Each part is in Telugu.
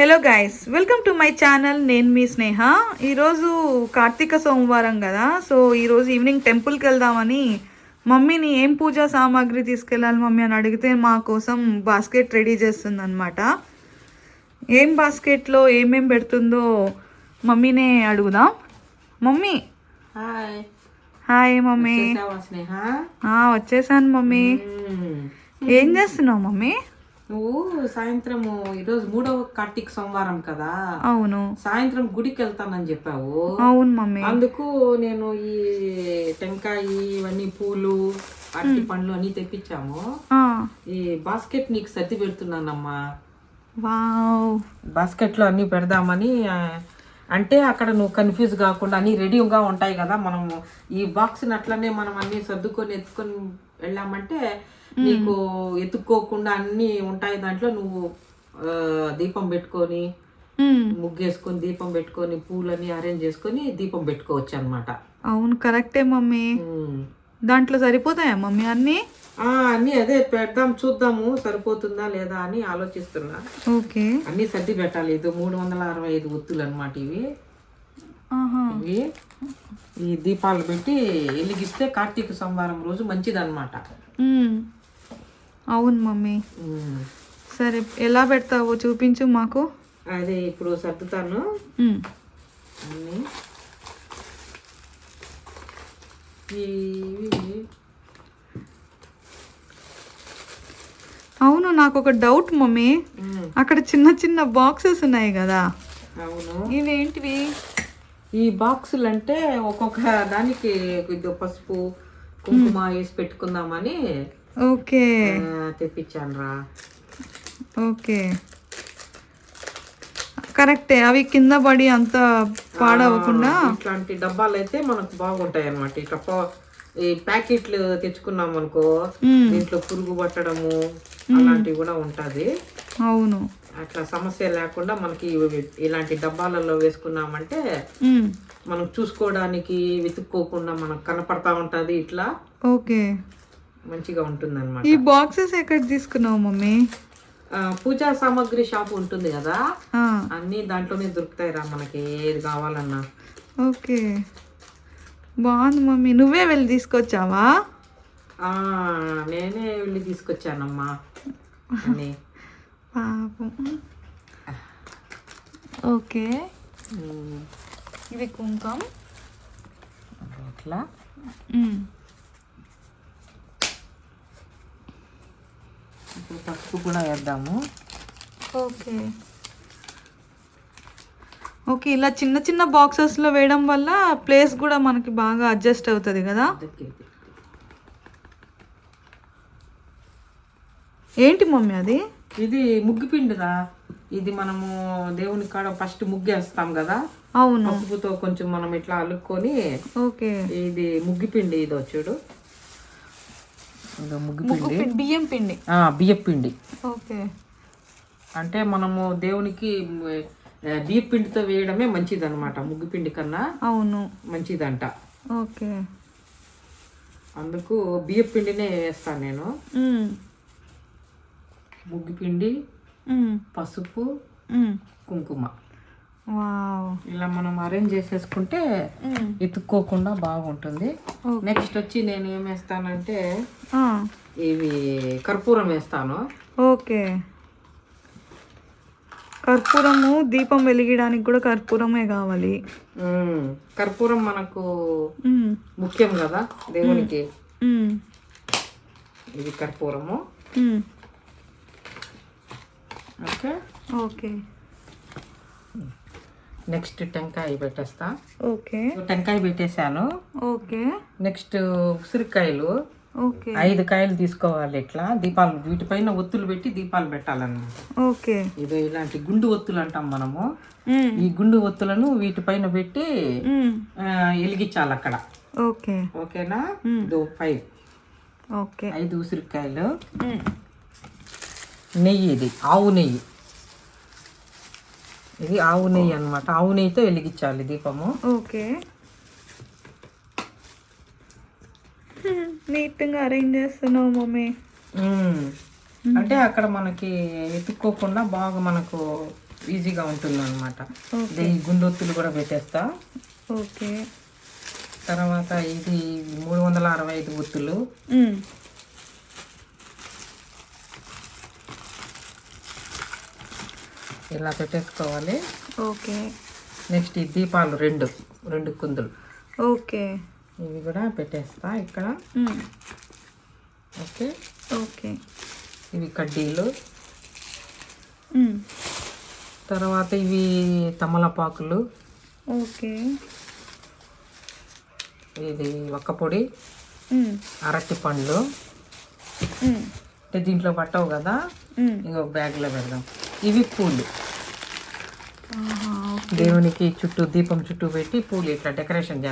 Hello guys welcome to my channel నేను మీ స్నేహ. ఈరోజు కార్తీక సోమవారం కదా. సో ఈరోజు ఈవినింగ్ టెంపుల్కి వెళ్దామని మమ్మీని ఏం పూజా సామాగ్రి తీసుకెళ్ళాలి మమ్మీ అని అడిగితే మా కోసం బాస్కెట్ రెడీ చేస్తుంది అనమాట ఏం బాస్కెట్లో ఏమేం పెడుతుందో మమ్మీనే అడుగుదాం. మమ్మీ. Hi mummy. వచ్చేసాను మమ్మీ. మ్మ్. ఏం చేస్తున్నావు మమ్మీ? నువ్వు సాయంత్రం ఈరోజు మూడవ కార్తీక సోమవారం కదా? అవును. సాయంత్రం గుడికి వెళ్తానని చెప్పావు. అవును మమ్మీ. అందుకు నేను ఈ టెంకాయ ఇవన్నీ పూలు అరటి పండ్లు అన్ని తెప్పించాము. ఈ బాస్కెట్ నీకు సర్ది పెడుతున్నానమ్మా. బాస్కెట్లో అన్ని పెడదామని అంటే అక్కడ నువ్వు కన్ఫ్యూజ్ కాకుండా అన్ని రెడీగా ఉంటాయి కదా. మనము ఈ బాక్స్ అట్లనే మనం అన్ని సర్దుకొని ఎత్తుకొని వెళ్ళామంటే నీకు ఎత్తుక్కోకుండా అన్ని ఉంటాయి దాంట్లో నువ్వు దీపం పెట్టుకొని. ముగ్గేసుకొని దీపం పెట్టుకొని పూలని అరేంజ్ చేసుకొని దీపం పెట్టుకోవచ్చు అనమాట అవును కరెక్టే మమ్మీ. దాంట్లో సరిపోతాయా మమ్మీ అన్నీ? అన్ని అదే పెడదాం చూద్దాము సరిపోతుందా లేదా అని ఆలోచిస్తున్నా. ఓకే. అన్ని సర్ది పెట్టాలి. ఇది మూడు వందల అరవై ఐదు ఒత్తులు అనమాట ఇవి. ఇవి ఈ దీపాలు పెట్టి వెలిగిస్తే కార్తీక సోమవారం రోజు మంచిదన్నమాట. అవును మమ్మీ. సరే ఎలా పెడతావో చూపించు మాకు. అదే ఇప్పుడు సర్దుతాను. అన్ని. అవును నాకు ఒక డౌట్ మమ్మీ. అక్కడ చిన్న చిన్న బాక్సెస్ ఉన్నాయి కదా. అవును. ఇవేంటివి? ఈ బాక్సులు అంటే ఒక్కొక్క దానికి పసుపు కుంకుమ వేసి పెట్టుకుందామని ఓకే తెప్పించాను రా ఓకే కరెక్టే అవి కింద పడి అంత పాడవకుండా ఇట్లాంటి డబ్బాలు అయితే మనకు బాగుంటాయి అనమాట ఇట్లా ఈ ప్యాకెట్లు తెచ్చుకున్నాం అనుకో. దీంట్లో పురుగు పట్టడము అలాంటివి కూడా ఉంటది. అవును. అట్లా సమస్య లేకుండా మనకి ఇలాంటి డబ్బాలలో వేసుకున్నామంటే. మనం చూసుకోవడానికి వెతుక్కోకుండా మనకు కనపడతా ఉంటది ఇట్లా. ఓకే. మంచిగా ఉంటుంది ఈ బాక్సెస్ ఎక్కడ తీసుకున్నావు మమ్మీ? పూజా సామాగ్రి షాప్ ఉంటుంది కదా? అన్ని దాంట్లోనే దొరుకుతాయి రా మనకి ఏది కావాలన్నా. ఓకే. బాగుంది మమ్మీ. నువ్వే వెళ్ళి తీసుకొచ్చావా? నేనే వెళ్ళి తీసుకొచ్చానమ్మా. పాపం. ఓకే. ఇది కుంకం. అట్లా ఇప్పుడు పసుపు కూడా వేద్దాము. ఓకే. ఓకే ఇలా చిన్న చిన్న బాక్సెస్లో వేయడం వల్ల ప్లేస్ కూడా మనకి బాగా అడ్జస్ట్ అవుతుంది కదా. ఏంటి మమ్మీ అది? ఇది ముగ్గు పిండిరా. ఇది మనము దేవుని కాడ ఫస్ట్ ముగ్గు వేస్తాం కదా? అవును. పసుపుతో కొంచెం మనం ఇట్లా అలుక్కొని ఓకే. ఇది ముగ్గు పిండి ఇదో చూడు. ఇదో ముగ్గు ముగ్గు పిండి. బియ్యం పిండి. ఓకే. అంటే మనము దేవునికి ఆ, బియ్యపు పిండితో వేయడమే మంచిది అనమాట ముగ్గు పిండి కన్నా అవును. మంచిదంట. ఓకే. అందుకు బియ్యపు పిండినే వేస్తాను నేను. ముగ్గు పిండి. పసుపు. కుంకుమ. ఇలా మనం అరేంజ్ చేసేసుకుంటే మ్మ్. ఎత్తుక్కోకుండా బాగుంటుంది. నెక్స్ట్ వచ్చి నేను ఏం వేస్తానంటే ఇవి కర్పూరం వేస్తాను. ఓకే. కర్పూరము దీపం వెలిగించడానికి కూడా కర్పూరమే కావాలి. కర్పూరం మనకు. ముఖ్యం కదా దేవునికి. ఇది కర్పూరము. ఓకే. ఓకే. నెక్స్ట్ టెంకాయ పెట్టేస్తా. ఓకే. టెంకాయ పెట్టేశాను. ఓకే. నెక్స్ట్ ఉసిరికాయలు. ఓకే. ఐదు కాయలు తీసుకోవాలి ఇట్లా. దీపాలు వీటిపైన ఒత్తులు పెట్టి దీపాలు పెట్టాలన్నమాట. ఓకే. ఇది ఇలాంటి గుండు ఒత్తులు అంటాం మనము. ఈ గుండు ఒత్తులను వీటిపైన పెట్టి వెలిగించాలి అక్కడ. ఓకే. ఓకేనా. ఇదో ఫైవ్. ఓకే. ఐదు ఉసిరికాయలు. నెయ్యి ఇది. ఆవు నెయ్యి. ఇది ఆవు నెయ్యి అన్నమాట. ఆవు నెయ్యితో వెలిగించాలి దీపము. ఓకే. నీట్గా అరేంజ్ చేస్తున్నావు మమ్మీ. మ్మ్. అంటే అక్కడ మనకి ఎత్తుక్కోకుండా బాగా మనకు ఈజీగా ఉంటుంది అనమాట ఈ గుండొత్తులు కూడా పెట్టేస్తా. ఓకే. తర్వాత ఇది మూడు వందల అరవై ఐదు ఒత్తులు. ఇలా పెట్టేసుకోవాలి. ఓకే. నెక్స్ట్ ఈ దీపాలు రెండు రెండు కుందులు. ఓకే. ఇవి కూడా పెట్టేస్తా ఇక్కడ. ఓకే. ఓకే. ఇవి కడ్డీలు. తర్వాత ఇవి తమలపాకులు. ఓకే. ఇది ఒక్క పొడి. అరటి పండ్లు. అంటే దీంట్లో పట్టవు కదా. ఇంకొక బ్యాగ్లో పెడదాం. ఇవి పూలు. దేవునికి చుట్టూ దీపం చుట్టూ పెట్టి పూలు ఇట్లా డెకరేషన్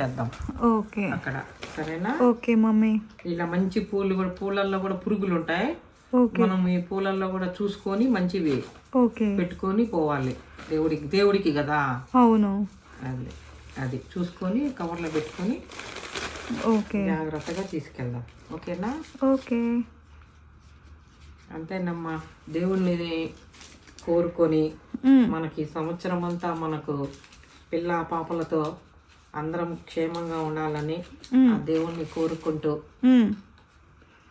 చేద్దాం. ఓకే. అక్కడ. సరేనా? Okay mummy. ఇలా మంచి పూలు కూడా పూలల్లో కూడా పురుగులు ఉంటాయి. మనం ఈ పూలల్లో కూడా చూసుకొని మంచివి ఓకే. పెట్టుకొని పోవాలి. దేవుడికి దేవుడికి కదా. అవును. అది అది చూసుకొని కవర్లో పెట్టుకొని ఓకే. జాగ్రత్తగా తీసుకెళ్దాం. ఓకేనా? ఓకే. అంతేనమ్మా. దేవుణ్ణి కోరుకొని. మనకి సంవత్సరం అంతా మనకు పిల్ల పాపలతో అందరం క్షేమంగా ఉండాలని ఆ దేవుణ్ణి కోరుకుంటూ.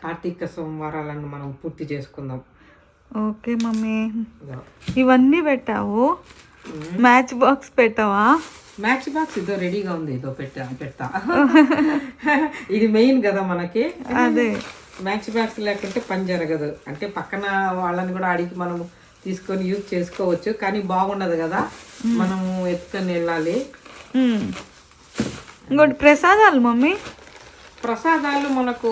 కార్తీక సోమవారాలను మనం పూర్తి చేసుకుందాం. Okay mummy. ఇవన్నీ పెట్టావు? మ్యాచ్ బాక్స్ పెట్టావా? మ్యాచ్ బాక్స్ ఇదో రెడీగా ఉంది. ఇదో పెట్టా పెడతా ఇది మెయిన్ కదా మనకి. అదే. మ్యాచ్ బాక్స్ లేకుంటే పని జరగదు. అంటే పక్కన వాళ్ళని కూడా అడిగి మనం తీసుకొని యూజ్ చేసుకోవచ్చు. కానీ బాగుండదు కదా. మనము ఎత్తుకొని వెళ్ళాలి. మ్మ్. ఇంకోటి ప్రసాదాలు మమ్మీ? ప్రసాదాలు మనకు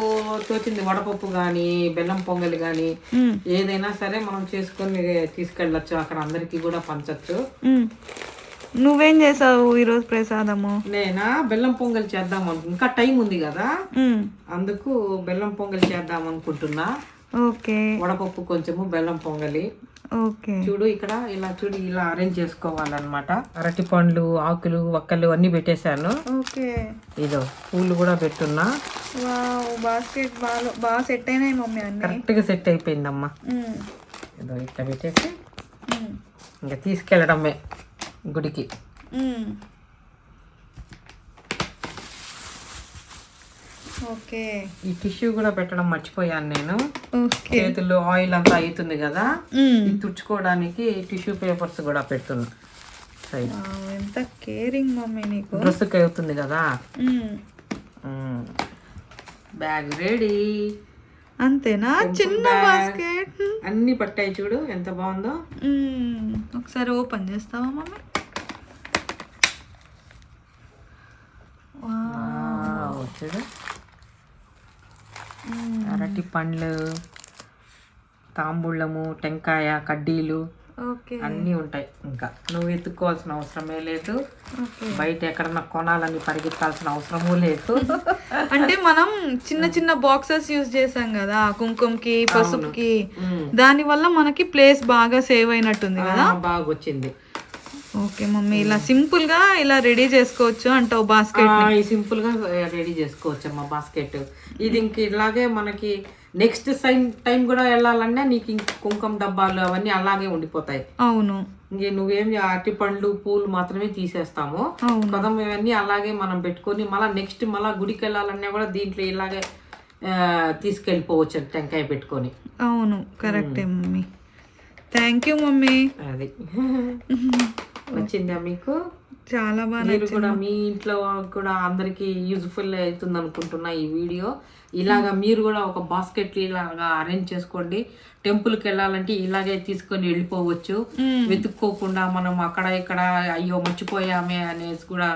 తోచింది వడపప్పు కానీ బెల్లం పొంగలి కానీ మ్మ్. ఏదైనా సరే మనం చేసుకొని తీసుకెళ్ళచ్చు. అక్కడ అందరికీ కూడా పంచచ్చు. నువ్వేం చేసావు ఈరోజు ప్రసాదము? నేనా? బెల్లం పొంగల్ చేద్దాం అనుకు ఇంకా టైం ఉంది కదా. అందుకు బెల్లం పొంగల్ చేద్దాం అనుకుంటున్నా. ఓకే. వడపప్పు కొంచెము బెల్లం పొంగలి. ఓకే. చూడు ఇక్కడ ఇలా చూడు ఇలా అరేంజ్ చేసుకోవాలన్నమాట. అరటి పండ్లు ఆకులు వక్కలు అన్ని పెట్టేశాను. ఓకే. ఇదో పూలు కూడా పెట్టున్నా. వావ్ బాస్కెట్ బాగా బాగా సెట్ అయినాయి మమ్మీ అన్ని. కరెక్ట్గా సెట్ అయిపోయిందమ్మా. మ్మ్. ఇదో ఇట్లా పెట్టేసి. ఇంకా తీసుకెళ్ళడమే. గుడికి. ఓకే. ఈ టిష్యూ కూడా పెట్టడం మర్చిపోయాను నేను. చేతుల్లో ఆయిల్ అంతా అవుతుంది కదా. తుడుచుకోవడానికి టిష్యూ పేపర్స్ కూడా పెడుతున్నా. ఎంత కేరింగ్ మమ్మీ నీకు. డ్రెస్కి అవుతుంది కదా. Bag ready. అంతేనా? చిన్న బాస్కెట్. అన్ని పట్టాయి చూడు ఎంత బాగుందో. ఒకసారి ఓపెన్ చేస్తావా మమ్మీ? చూడు. అరటి పండ్లు తాంబూలము టెంకాయ కడ్డీలు ఓకే. అన్నీ ఉంటాయి ఇంకా. నువ్వు ఎత్తుకోవాల్సిన అవసరమే లేదు. బయట ఎక్కడన్నా కొనాలని పరిగెత్తాల్సిన అవసరమూ లేదు. అంటే మనం చిన్న చిన్న బాక్సెస్ యూజ్ చేసాం కదా కుంకుమకి పసుపుకి. మ్మ్. దాని వల్ల మనకి ప్లేస్ బాగా సేవ్ అయినట్టుంది కదా? బాగా వచ్చింది ఓకే మమ్మీ ఇలా సింపుల్గా ఇలా రెడీ చేసుకోవచ్చు అంటావు బాస్కెట్ సింపుల్గా రెడీ చేసుకోవచ్చు అమ్మా బాస్కెట్. ఇది ఇంక ఇలాగే మనకి నెక్స్ట్ సైన్ టైం కూడా వెళ్ళాలన్నా నీకు ఇంక కుంకుమ డబ్బాలు అవన్నీ అలాగే ఉండిపోతాయి. అవును. ఇంక నువ్వేం అరటి పండ్లు పూలు మాత్రమే తీసేస్తాము. కదం ఇవన్నీ అలాగే మనం పెట్టుకొని మళ్ళీ నెక్స్ట్ మళ్ళీ గుడికి వెళ్ళాలన్నా కూడా దీంట్లో ఇలాగే తీసుకెళ్ళిపోవచ్చు టెంకాయ పెట్టుకొని. అవును కరెక్టే మమ్మీ. Thank you mummy. అది. నచ్చిందా మీకు? చాలా బాగా మీరు కూడా మీ ఇంట్లో కూడా అందరికి యూజ్ఫుల్ అవుతుంది అనుకుంటున్నా ఈ వీడియో. ఇలాగా మీరు కూడా ఒక బాస్కెట్ ఇలాగా అరేంజ్ చేసుకోండి. టెంపుల్కి వెళ్ళాలంటే ఇలాగే తీసుకొని వెళ్ళిపోవచ్చు. వెతుక్కోకుండా మనం అక్కడ ఇక్కడ అయ్యో మర్చిపోయామే అనేసి కూడా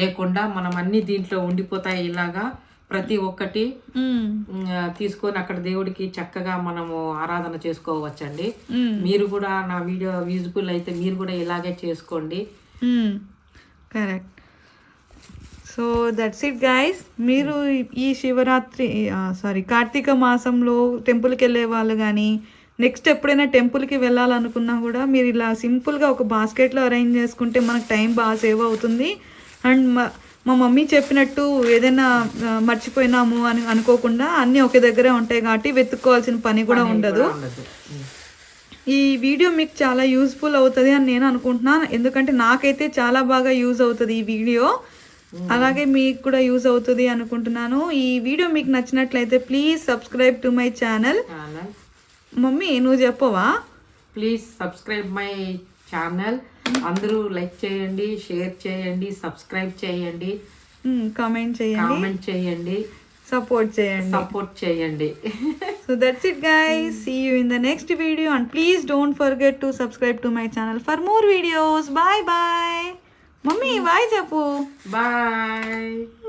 లేకుండా మనం అన్ని దీంట్లో ఉండిపోతాయి ఇలాగా. ప్రతి ఒక్కటి తీసుకొని అక్కడ దేవుడికి చక్కగా మనము ఆరాధన చేసుకోవచ్చండి. మీరు కూడా నా వీడియో యూజ్ఫుల్ అయితే మీరు కూడా ఇలాగే చేసుకోండి. Correct. So that's it guys మీరు ఈ శివరాత్రి సారీ కార్తీక మాసంలో టెంపుల్కి వెళ్ళే వాళ్ళు కానీ నెక్స్ట్ ఎప్పుడైనా టెంపుల్కి వెళ్ళాలనుకున్నా కూడా మీరు ఇలా సింపుల్గా ఒక బాస్కెట్లో అరేంజ్ చేసుకుంటే మనకు టైం బాగా సేవ్ అవుతుంది. అండ్ మా మమ్మీ చెప్పినట్టు ఏదైనా మర్చిపోయినాము అని అనుకోకుండా అన్నీ ఒకే దగ్గరే ఉంటాయి కాబట్టి వెతుక్కోవాల్సిన పని కూడా ఉండదు. ఈ వీడియో మీకు చాలా యూస్ఫుల్ అవుతుంది అని నేను అనుకుంటున్నాను ఎందుకంటే నాకైతే చాలా బాగా యూజ్ అవుతుంది ఈ వీడియో. అలాగే మీకు కూడా యూజ్ అవుతుంది అనుకుంటున్నాను. ఈ వీడియో మీకు నచ్చినట్లయితే please subscribe to my channel. Mummy నువ్వు చెప్పవా? Please subscribe my channel. అందరూ లైక్ చేయండి షేర్ చేయండి సబ్స్క్రైబ్ చేయండి కామెంట్ చేయండి. కామెంట్ చేయండి. సపోర్ట్ చేయండి. సపోర్ట్ చేయండి. So that's it guy see you in the next video and please don't forget to subscribe to my channel for more videos bye bye mummy bye చెప్పు బాయ్